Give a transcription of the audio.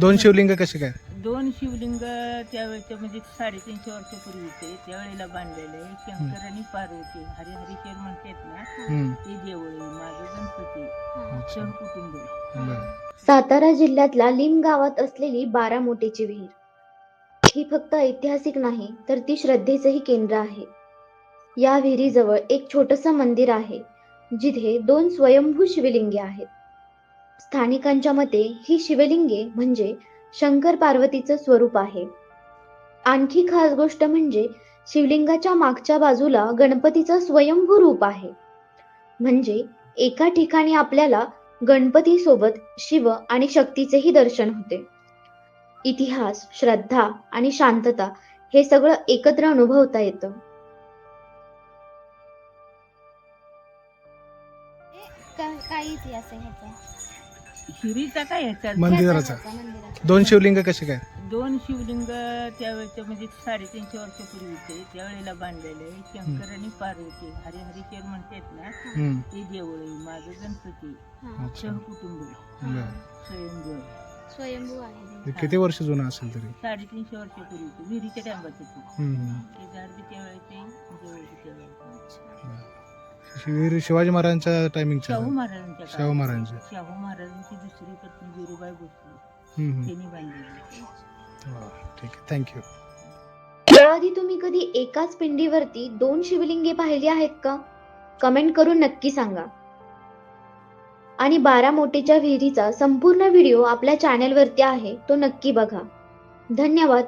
दोन शिवलिंग कसे काय? दोन शिवलिंग त्यावेळेच्या म्हणजे साडेतीनशे वर्षापूर्वीचे त्यावेळेला बांधलेले आहे. शंकर आणि पार्वती. हरिहरीश्वर म्हणतात ना. ते आहे माझं गणपती. बरं. सातारा जिल्ह्यातल्या लिम गावात असलेली बारामोटेची विहीर. ही फक्त ऐतिहासिक नाही तर ती श्रद्धेचंही केंद्र आहे. या विहिरीजवळ एक छोटस मंदिर आहे जिथे दोन स्वयंभू शिवलिंगे आहेत. स्थानिकांच्या मते ही शिवलिंगे म्हणजे शंकर पार्वतीचं स्वरूप आहे. आणखी खास गोष्ट म्हणजे शिवलिंगाच्या मागच्या बाजूला गणपतीचं स्वयंभू रूप आहे. म्हणजे एका ठिकाणी आपल्याला गणपती सोबत शिव आणि शक्तीचेही दर्शन होते. इतिहास श्रद्धा आणि शांतता हे सगळं एकत्र अनुभवता येतं. काय इतिहास आहे ह्याचा? शिरीचा काय ह्याचा मंदिराचा. दोन शिवलिंग कसे काय? दोन शिवलिंग त्यावेळेच्या म्हणजे साडेतीनशे वर्षापूर्वीचे त्यावेळेला बांधलेले आहे. शंकर आणि पार्वती. हरिहरीश्वर म्हणतात ना हम्म. ते देऊळ आहे. माझं गणपती. हा, अच्छा. सहकुटुंब. बरं. स्वयंभू आहे. स्वयंभू आहे. किती वर्ष जुनं असेल तरी? साडेतीनशे वर्षापूर्वीचे विहिरीच्या टांबाचं ते हम्म. ते झाड बी त्यावेळेचे बी त्यावेळेचे. शिव- शिवाजी महाराजांच्या टायमिंगच्या शाहू महाराजांच्या शाहू काळात. शाहू महाराजांची दुसरी पत्नी वीरुबाई भोसले. हम्म, हम्म. त्यांनी बांधलेली वा, ठीक आहे. थँक्यू याआधी तुम्ही कधी एकाच पिंडीवरती दोन शिवलिंगे पाहिली आहेत का? कमेंट करून नक्की सांगा. आणि बारामोटेच्या विहिरीचा संपूर्ण व्हिडिओ आपल्या चॅनेलवरती आहे तो नक्की बघा. धन्यवाद.